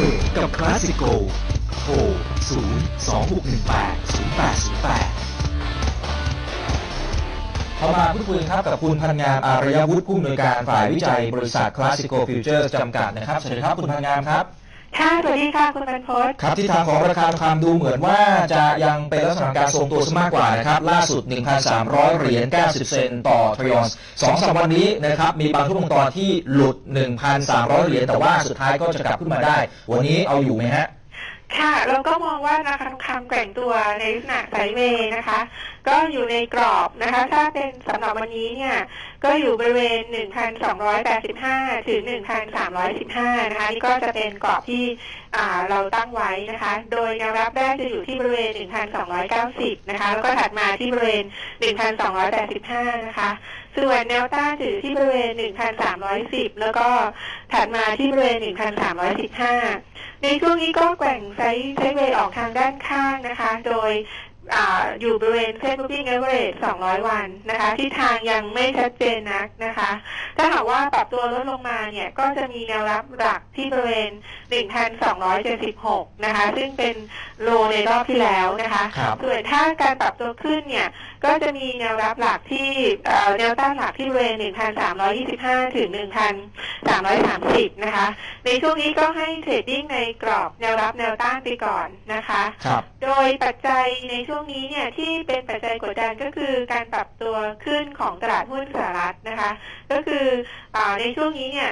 รดกับคลาสสิโกโทร0 2 6 1 8 0 8 0 8เข้ามาพูดคุยครับกับคุณพันงามอารยวุฒิผู้อำนวยการฝ่ายวิจัยบริษัทคลาสสิโกฟิวเจอร์จำกัดนะครับ สวัสดีครับ คุณพันงามครับ ค่ะ สวัสดีค่ะ คุณบรรพตครับที่ทางของราคาทองคำดูเหมือนว่าจะยังเป็นลักษณะการทรงตัวซะมากกว่านะครับ ล่าสุด 1,300 เหรียญ 90 เซนต์ต่อทรยอนสองสามวันนี้นะครับ มีบางช่วงตอนที่หลุด 1,300 เหรียญ แต่ว่าสุดท้ายก็จะกลับขึ้นมาได้ วันนี้เอาอยู่ไหมฮะ ค่ะเราก็มองว่าราคาทองคำแกว่งตัวในลักษณะไซด์เวย์นะคะ ก็อยู่ในกรอบนะคะ ถ้าเป็นสำหรับวันนี้เนี่ย ก็อยู่บริเวณ 1,285 ถึง 1,315 นะคะ นี่ก็จะเป็นกรอบที่เราตั้งไว้นะคะ โดยแนวรับแรกจะอยู่ที่บริเวณ 1,290 นะคะ แล้วก็ถัดมาที่บริเวณ 1,285 นะคะส่วนแนวต้านจะอยู่ที่บริเวณ 1,310 แล้วก็ถัดมาที่บริเวณ 1,315 ในช่วงนี้ก็แกว่งไซด์ไซด์เวย์ออกทางด้านข้างนะคะ โดย อาอยู่บริเวณเส้น moving average 200 วันนะคะที่ทางยังไม่ชัดเจนนักนะคะ ถ้าหากว่าปรับตัวลดลงมาเนี่ย ก็จะมีแนวรับหลักที่บริเวณ 1,276 นะคะ ซึ่งเป็นโลในรอบที่แล้วนะคะครับส่วนถ้าการปรับตัวขึ้นเนี่ย ก็จะมีแนวรับหลักที่เอ่อแนวต้านหลักที่บริเวณ 1,325 ถึง 1,330 นะคะ ในช่วงนี้ก็ให้เทรดดิ้งในกรอบแนวรับแนวต้านไปก่อนนะคะครับโดยปัจจัยในช่วงงนี้เนี่ยที่เป็นปัจจัยกดดันก็คือการปรับตัวขึ้นของตลาดหุ้นสหรัฐนะคะ ก็คืออในช่วงนี้เนี่ย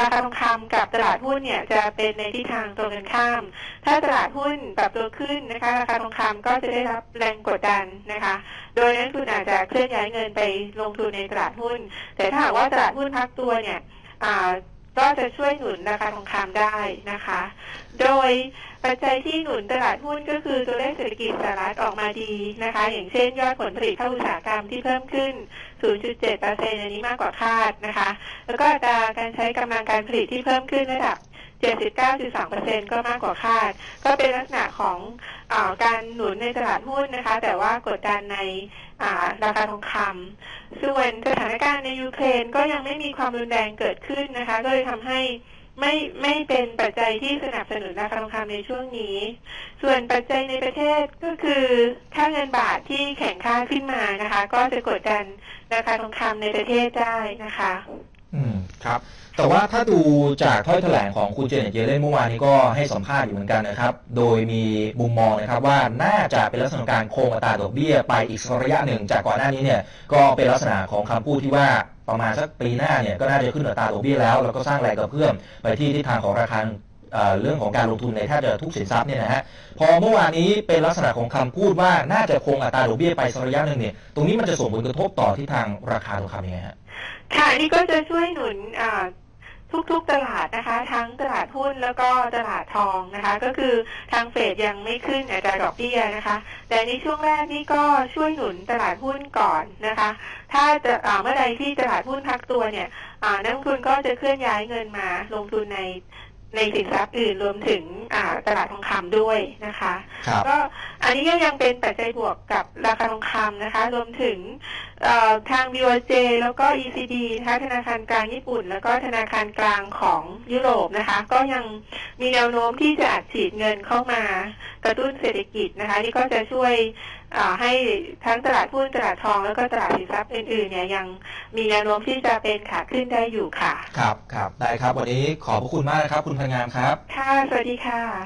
ราคาทองคำกับตลาดหุ้นเนี่ยจะเป็นในทิศทางตรงกันข้าม ถ้าตลาดหุ้นปรับตัวขึ้นนะคะ ราคาทองคำก็จะได้รับแรงกดดันนะคะ โดยนักลงทุนอาจจะเคลื่อนย้ายเงินไปลงทุนในตลาดหุ้น แต่ถ้าหากว่าตลาดหุ้นพักตัวเนี่ย ก็จะช่วยหนุนราคาทองคำได้นะคะ โดยปัจจัยที่หนุนตลาดหุ้นก็คือตัวเลขเศรษฐกิจสหรัฐออกมาดีนะคะ อย่างเช่นยอดผลผลิตภาคอุตสาหกรรมที่เพิ่มขึ้น 0.7%อันนี้มากกว่าคาดนะคะ แล้วก็อัตราการใช้กำลังการผลิตที่เพิ่มขึ้นระดับ79.2%ก็มากกว่าคาด ก็เป็นลักษณะของอาการหนุนในตลาดหุ้นนะคะ แต่ว่ากดดันในาราคาทองคำ ส่วนสถานการณ์ในยูเครนก็ยังไม่มีความรุนแรงเกิดขึ้นนะคะ ก็เลยทำให้ไม่ไม่เป็นปัจจัยที่สนับสนุนราคาทองคำในช่วงนี้ ส่วนปัจจัยในประเทศก็คือค่าเงินบาทที่แข็งค่าขึ้นมานะคะ ก็จะกดดันราคาทองคำในประเทศได้นะคะ อืมครับ แต่ว่าถ้าดูจากถ้อยแถลงของคุณเจเน็ตเยเลนเมื่อวานนี้ก็ให้สัมภาษณ์อยู่เหมือนกันนะครับ โดยมีมุมมองนะครับว่าน่าจะเป็นลักษณะการโคงอัตราดอกเบี้ยไปอีกสักระยะหนึ่ง จากก่อนหน้านี้เนี่ยก็เป็นลักษณะของคำพูดที่ว่าประมาณสักปีหน้าเนี่ยก็น่าจะขึ้นอัตราดอกเบี้ยแล้ว แล้วก็สร้างแรงกระเพื่อมไปที่ทิศทางของราคา เรื่องของการลงทุนในแทบจะทุกสินทรัพย์เนี่ยนะฮะพอเมื่อวานนี้เป็นลักษณะของคำพูดว่าน่าจะคงอัตราดอกเบี้ยไปสักระยะหนึ่งเนี่ยตรงนี้มันจะส่งผลกระทบต่อทิศทางราคาทองคำยังไงฮะค่ะนี่ก็จะช่วยหนุนทุกๆตลาดนะคะ ทั้งตลาดหุ้นแล้วก็ตลาดทองนะคะ ก็คือทางเฟดยังไม่ขึ้นอัตราดอกเบี้ยนะคะ แต่ในช่วงแรกนี่ก็ช่วยหนุนตลาดหุ้นก่อนนะคะ ถ้าจะเมื่อใดที่ตลาดหุ้นพักตัวเนี่ยนักลงทุนก็จะเคลื่อนย้ายเงินมาลงทุนใน ในสินทรัพย์อื่นรวมถึงอ่าตลาดทองคำด้วยนะคะครับก็อันนี้ก็ยังเป็นปัจจัยบวกกับราคาทองคำนะคะ รวมถึงเอ่อทาง BOJ แล้วก็ ECB นะคะธนาคารกลางญี่ปุ่น แล้วก็ธนาคารกลางของยุโรปนะคะ ก็ยังมีแนวโน้มที่จะอัดฉีดเงินเข้ามา กระตุ้นเศรษฐกิจนะคะนี่ก็จะช่วยอ่าให้ทั้งตลาดหุ้นตลาดทองแล้วก็ตลาดสินทรัพย์อื่นๆเนี่ยยังมีแนวโน้มที่จะเป็นขาขึ้นได้อยู่ค่ะ ครับครับได้ครับ วันนี้ขอบพระคุณมากนะครับ คุณพันงามครับ ค่ะ สวัสดีค่ะ